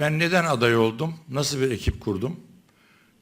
Ben neden aday oldum? Nasıl bir ekip kurdum?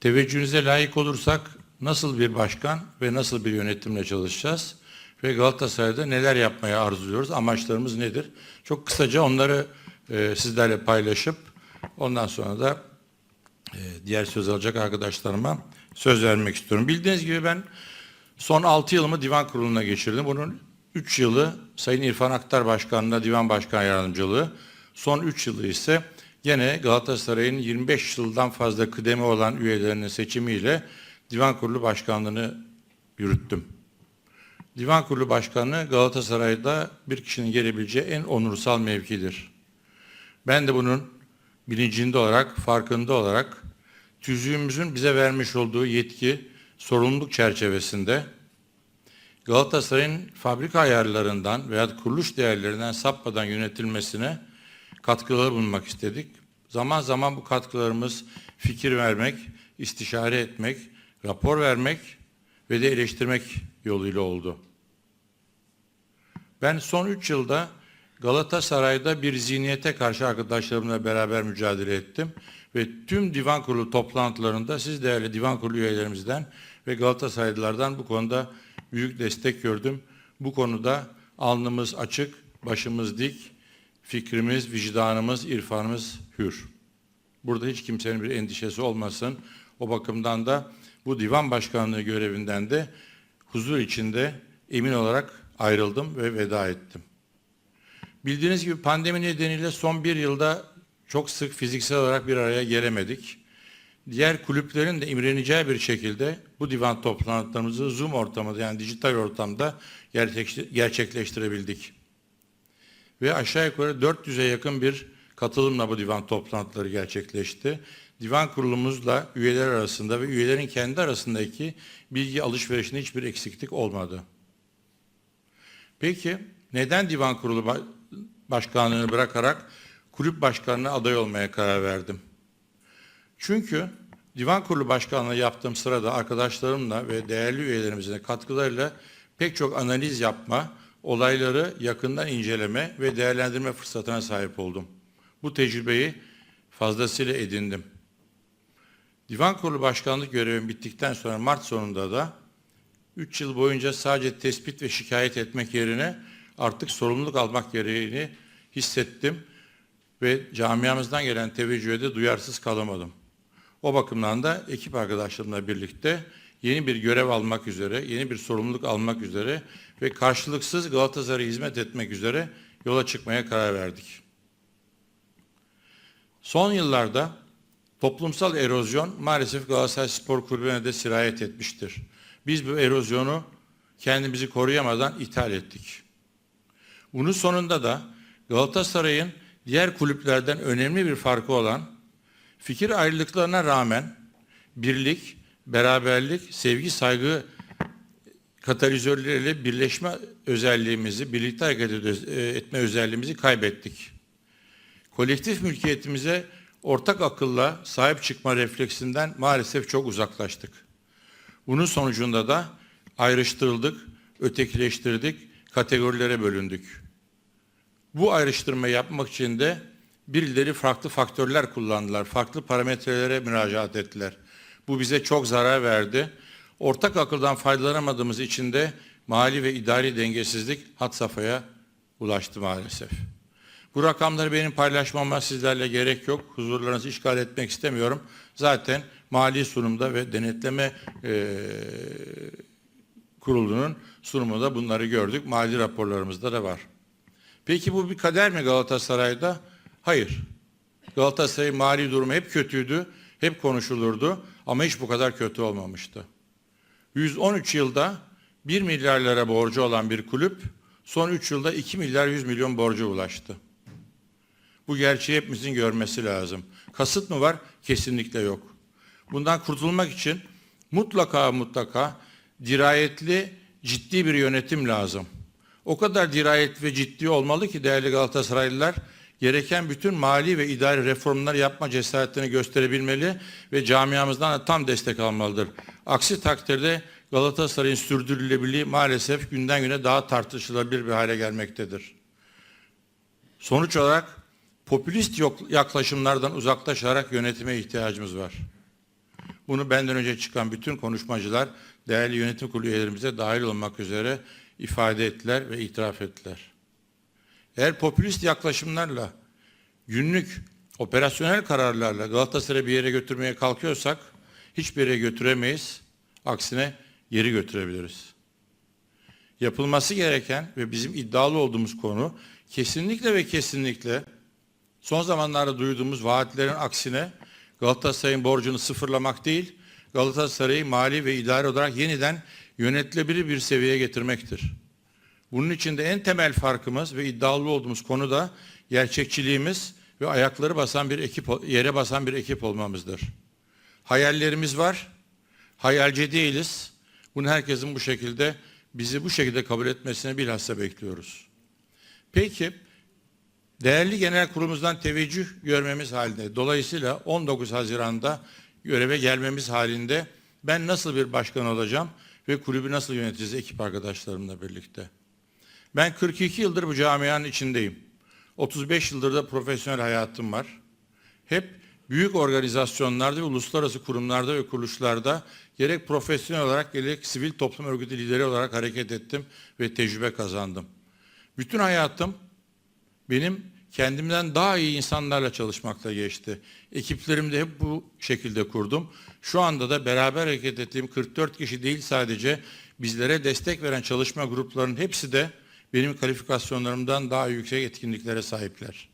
Teveccühünüze layık olursak nasıl bir başkan ve nasıl bir yönetimle çalışacağız? Ve Galatasaray'da neler yapmaya arzuluyoruz? Amaçlarımız nedir? Çok kısaca onları e, sizlerle paylaşıp ondan sonra da e, diğer söz alacak arkadaşlarıma söz vermek istiyorum. Bildiğiniz gibi ben son 6 yılımı divan kuruluna geçirdim. Bunun 3 yılı Sayın İrfan Aktar Başkanı'nda divan başkan yardımcılığı, son 3 yılı ise Yine Galatasaray'ın 25 yıldan fazla kıdemi olan üyelerinin seçimiyle Divan Kurulu Başkanlığı'nı yürüttüm. Divan Kurulu Başkanlığı Galatasaray'da bir kişinin gelebileceği en onursal mevkidir. Ben de bunun bilincinde olarak, farkında olarak tüzüğümüzün bize vermiş olduğu yetki, sorumluluk çerçevesinde Galatasaray'ın fabrika ayarlarından veya kuruluş değerlerinden sapmadan yönetilmesine katkıları bulunmak istedik. Zaman zaman bu katkılarımız fikir vermek, istişare etmek, rapor vermek ve de eleştirmek yoluyla oldu. Ben son üç yılda Galatasaray'da bir zihniyete karşı arkadaşlarımla beraber mücadele ettim ve tüm divan kurulu toplantılarında siz değerli divan kurulu üyelerimizden ve Galatasaraylılardan bu konuda büyük destek gördüm. Bu konuda alnımız açık, başımız dik, fikrimiz, vicdanımız, irfanımız hür. Burada hiç kimsenin bir endişesi olmasın. O bakımdan da bu divan başkanlığı görevinden de huzur içinde emin olarak ayrıldım ve veda ettim. Bildiğiniz gibi pandemi nedeniyle son bir yılda çok sık fiziksel olarak bir araya gelemedik. Diğer kulüplerin de imreneceği bir şekilde bu divan toplantılarımızı Zoom ortamında yani dijital ortamda gerçekleştirebildik ve aşağı yukarı 400'e yakın bir katılımla bu divan toplantıları gerçekleşti. Divan kurulumuzla üyeler arasında ve üyelerin kendi arasındaki bilgi alışverişinde hiçbir eksiklik olmadı. Peki neden divan kurulu başkanlığını bırakarak kulüp başkanına aday olmaya karar verdim? Çünkü divan kurulu başkanlığı yaptığım sırada arkadaşlarımla ve değerli üyelerimizin katkılarıyla pek çok analiz yapma, olayları yakından inceleme ve değerlendirme fırsatına sahip oldum. Bu tecrübeyi fazlasıyla edindim. Divan Kurulu Başkanlık görevim bittikten sonra Mart sonunda da 3 yıl boyunca sadece tespit ve şikayet etmek yerine artık sorumluluk almak gereğini hissettim ve camiamızdan gelen teveccühe de duyarsız kalamadım. O bakımdan da ekip arkadaşlarımla birlikte yeni bir görev almak üzere, yeni bir sorumluluk almak üzere ve karşılıksız Galatasaray'a hizmet etmek üzere yola çıkmaya karar verdik. Son yıllarda toplumsal erozyon maalesef Galatasaray Spor Kulübü'ne de sirayet etmiştir. Biz bu erozyonu kendimizi koruyamadan ithal ettik. Bunun sonunda da Galatasaray'ın diğer kulüplerden önemli bir farkı olan fikir ayrılıklarına rağmen birlik, beraberlik, sevgi, saygı katalizörleriyle birleşme özelliğimizi, birlikte hareket e, etme özelliğimizi kaybettik. Kolektif mülkiyetimize ortak akılla sahip çıkma refleksinden maalesef çok uzaklaştık. Bunun sonucunda da ayrıştırıldık, ötekileştirdik, kategorilere bölündük. Bu ayrıştırmayı yapmak için de birileri farklı faktörler kullandılar, farklı parametrelere müracaat ettiler. Bu bize çok zarar verdi. Ortak akıldan faydalanamadığımız için de mali ve idari dengesizlik hat safhaya ulaştı maalesef. Bu rakamları benim paylaşmama sizlerle gerek yok. Huzurlarınızı işgal etmek istemiyorum. Zaten mali sunumda ve denetleme e, kurulunun sunumunda bunları gördük. Mali raporlarımızda da var. Peki bu bir kader mi Galatasaray'da? Hayır. Galatasaray mali durumu hep kötüydü, hep konuşulurdu ama hiç bu kadar kötü olmamıştı. 113 yılda 1 milyar lira borcu olan bir kulüp son 3 yılda 2 milyar 100 milyon borca ulaştı. Bu gerçeği hepimizin görmesi lazım. Kasıt mı var? Kesinlikle yok. Bundan kurtulmak için mutlaka mutlaka dirayetli, ciddi bir yönetim lazım. O kadar dirayetli ve ciddi olmalı ki değerli Galatasaraylılar, gereken bütün mali ve idari reformlar yapma cesaretini gösterebilmeli ve camiamızdan da tam destek almalıdır. Aksi takdirde Galatasaray'ın sürdürülebilirliği maalesef günden güne daha tartışılabilir bir hale gelmektedir. Sonuç olarak popülist yaklaşımlardan uzaklaşarak yönetime ihtiyacımız var. Bunu benden önce çıkan bütün konuşmacılar değerli yönetim kurulu üyelerimize dahil olmak üzere ifade ettiler ve itiraf ettiler. Eğer popülist yaklaşımlarla günlük operasyonel kararlarla Galatasaray'ı bir yere götürmeye kalkıyorsak hiçbir yere götüremeyiz. Aksine geri götürebiliriz. Yapılması gereken ve bizim iddialı olduğumuz konu kesinlikle ve kesinlikle son zamanlarda duyduğumuz vaatlerin aksine Galatasaray'ın borcunu sıfırlamak değil, Galatasaray'ı mali ve idari olarak yeniden yönetilebilir bir seviyeye getirmektir. Bunun için de en temel farkımız ve iddialı olduğumuz konu da gerçekçiliğimiz ve ayakları basan bir ekip, yere basan bir ekip olmamızdır. Hayallerimiz var, hayalci değiliz. Bunu herkesin bu şekilde, bizi bu şekilde kabul etmesini bilhassa bekliyoruz. Peki, değerli genel kurulumuzdan teveccüh görmemiz halinde, dolayısıyla 19 Haziran'da göreve gelmemiz halinde ben nasıl bir başkan olacağım ve kulübü nasıl yöneteceğiz ekip arkadaşlarımla birlikte? Ben 42 yıldır bu camianın içindeyim. 35 yıldır da profesyonel hayatım var. Hep büyük organizasyonlarda uluslararası kurumlarda ve kuruluşlarda gerek profesyonel olarak gerek sivil toplum örgütü lideri olarak hareket ettim ve tecrübe kazandım. Bütün hayatım benim kendimden daha iyi insanlarla çalışmakla geçti. Ekiplerimi de hep bu şekilde kurdum. Şu anda da beraber hareket ettiğim 44 kişi değil sadece bizlere destek veren çalışma gruplarının hepsi de benim kalifikasyonlarımdan daha yüksek etkinliklere sahipler.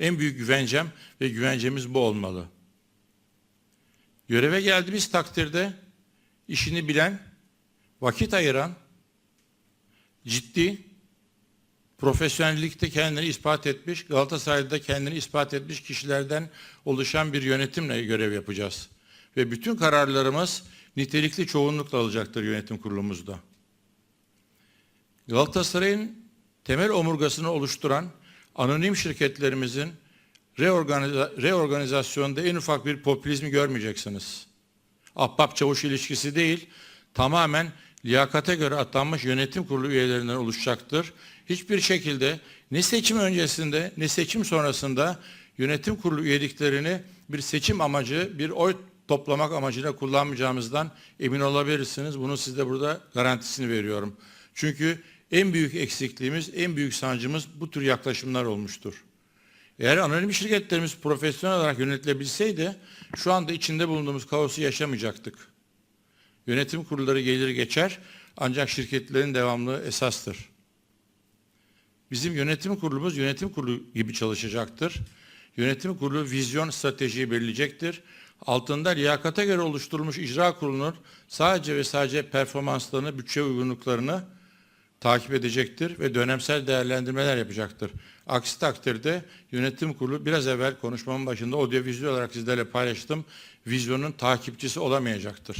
En büyük güvencem ve güvencemiz bu olmalı. Göreve geldiğimiz takdirde işini bilen, vakit ayıran, ciddi, profesyonellikte kendini ispat etmiş, Galatasaray'da kendini ispat etmiş kişilerden oluşan bir yönetimle görev yapacağız. Ve bütün kararlarımız nitelikli çoğunlukla alacaktır yönetim kurulumuzda. Galatasaray'ın temel omurgasını oluşturan anonim şirketlerimizin reorganiza reorganizasyonda en ufak bir popülizmi görmeyeceksiniz. Ahbap çavuş ilişkisi değil, tamamen liyakate göre atanmış yönetim kurulu üyelerinden oluşacaktır. Hiçbir şekilde ne seçim öncesinde ne seçim sonrasında yönetim kurulu üyeliklerini bir seçim amacı, bir oy toplamak amacıyla kullanmayacağımızdan emin olabilirsiniz. Bunu size burada garantisini veriyorum. Çünkü en büyük eksikliğimiz, en büyük sancımız bu tür yaklaşımlar olmuştur. Eğer anonim şirketlerimiz profesyonel olarak yönetilebilseydi şu anda içinde bulunduğumuz kaosu yaşamayacaktık. Yönetim kurulları gelir geçer ancak şirketlerin devamlı esastır. Bizim yönetim kurulumuz yönetim kurulu gibi çalışacaktır. Yönetim kurulu vizyon stratejiyi belirleyecektir. Altında liyakata göre oluşturulmuş icra kurulunun sadece ve sadece performanslarını, bütçe uygunluklarını takip edecektir ve dönemsel değerlendirmeler yapacaktır. Aksi takdirde yönetim kurulu biraz evvel konuşmamın başında audiovizyon olarak sizlerle paylaştım. Vizyonun takipçisi olamayacaktır.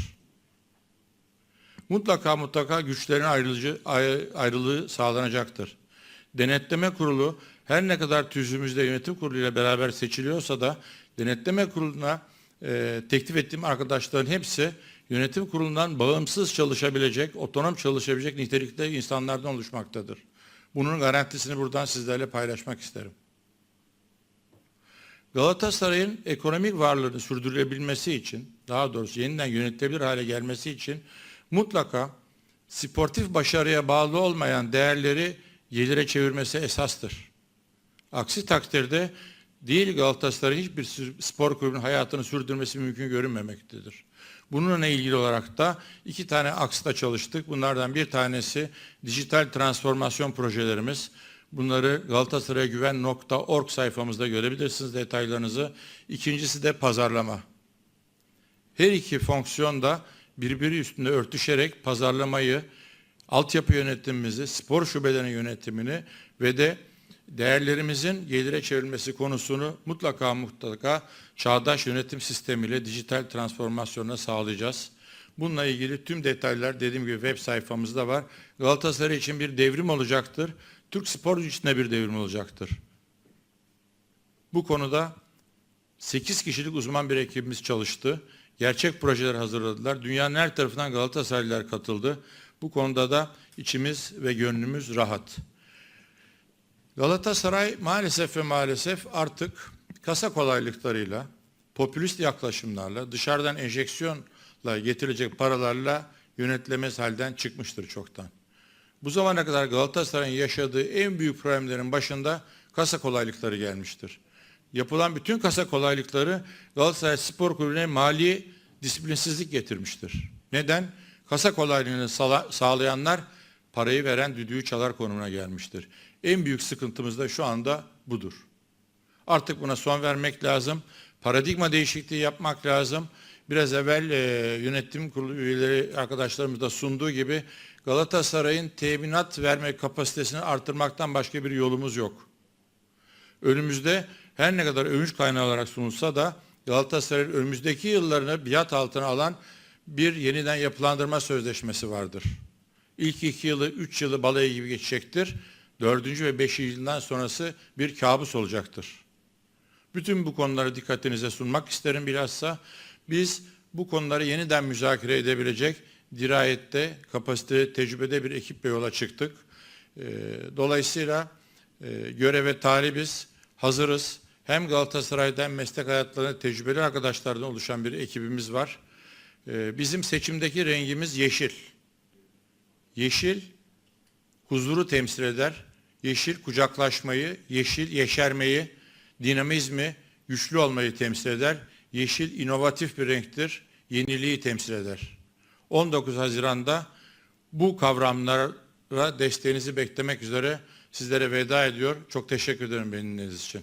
Mutlaka mutlaka güçlerin ayrılıcı, ayrı- ayrılığı sağlanacaktır. Denetleme kurulu her ne kadar tüzüğümüzde yönetim kurulu ile beraber seçiliyorsa da denetleme kuruluna e, teklif ettiğim arkadaşların hepsi yönetim kurulundan bağımsız çalışabilecek, otonom çalışabilecek nitelikte insanlardan oluşmaktadır. Bunun garantisini buradan sizlerle paylaşmak isterim. Galatasaray'ın ekonomik varlığını sürdürülebilmesi için, daha doğrusu yeniden yönetilebilir hale gelmesi için mutlaka sportif başarıya bağlı olmayan değerleri gelire çevirmesi esastır. Aksi takdirde değil Galatasaray hiçbir spor kulübünün hayatını sürdürmesi mümkün görünmemektedir. Bununla ilgili olarak da iki tane aksta çalıştık. Bunlardan bir tanesi dijital transformasyon projelerimiz. Bunları galatasaraygüven.org sayfamızda görebilirsiniz detaylarınızı. İkincisi de pazarlama. Her iki fonksiyon da birbiri üstünde örtüşerek pazarlamayı, altyapı yönetimimizi, spor şubelerinin yönetimini ve de değerlerimizin gelire çevrilmesi konusunu mutlaka mutlaka çağdaş yönetim sistemiyle dijital transformasyonuna sağlayacağız. Bununla ilgili tüm detaylar dediğim gibi web sayfamızda var. Galatasaray için bir devrim olacaktır. Türk spor için de bir devrim olacaktır. Bu konuda 8 kişilik uzman bir ekibimiz çalıştı. Gerçek projeler hazırladılar. Dünyanın her tarafından Galatasaraylılar katıldı. Bu konuda da içimiz ve gönlümüz rahat. Galatasaray maalesef ve maalesef artık kasa kolaylıklarıyla, popülist yaklaşımlarla, dışarıdan enjeksiyonla getirilecek paralarla yönetilemez halden çıkmıştır çoktan. Bu zamana kadar Galatasaray'ın yaşadığı en büyük problemlerin başında kasa kolaylıkları gelmiştir. Yapılan bütün kasa kolaylıkları Galatasaray Spor Kulübü'ne mali disiplinsizlik getirmiştir. Neden? Kasa kolaylığını sağlayanlar parayı veren düdüğü çalar konumuna gelmiştir. En büyük sıkıntımız da şu anda budur. Artık buna son vermek lazım. Paradigma değişikliği yapmak lazım. Biraz evvel e, yönetim kurulu üyeleri arkadaşlarımız da sunduğu gibi Galatasaray'ın teminat verme kapasitesini artırmaktan başka bir yolumuz yok. Önümüzde her ne kadar övünç kaynağı olarak sunulsa da Galatasaray'ın önümüzdeki yıllarını biat altına alan bir yeniden yapılandırma sözleşmesi vardır. İlk iki yılı, üç yılı balayı gibi geçecektir. Dördüncü ve beşinci yıldan sonrası bir kabus olacaktır. Bütün bu konuları dikkatinize sunmak isterim bilhassa. Biz bu konuları yeniden müzakere edebilecek dirayette, kapasite, tecrübede bir ekiple yola çıktık. Ee, Dolayısıyla e, göreve talibiz, hazırız. Hem Galatasaray'dan hem meslek hayatlarında tecrübeli arkadaşlardan oluşan bir ekibimiz var. Ee, Bizim seçimdeki rengimiz yeşil. Yeşil huzuru temsil eder. Yeşil kucaklaşmayı, yeşil yeşermeyi, dinamizmi, güçlü olmayı temsil eder. Yeşil inovatif bir renktir, yeniliği temsil eder. 19 Haziran'da bu kavramlara desteğinizi beklemek üzere sizlere veda ediyor. Çok teşekkür ederim benimle için.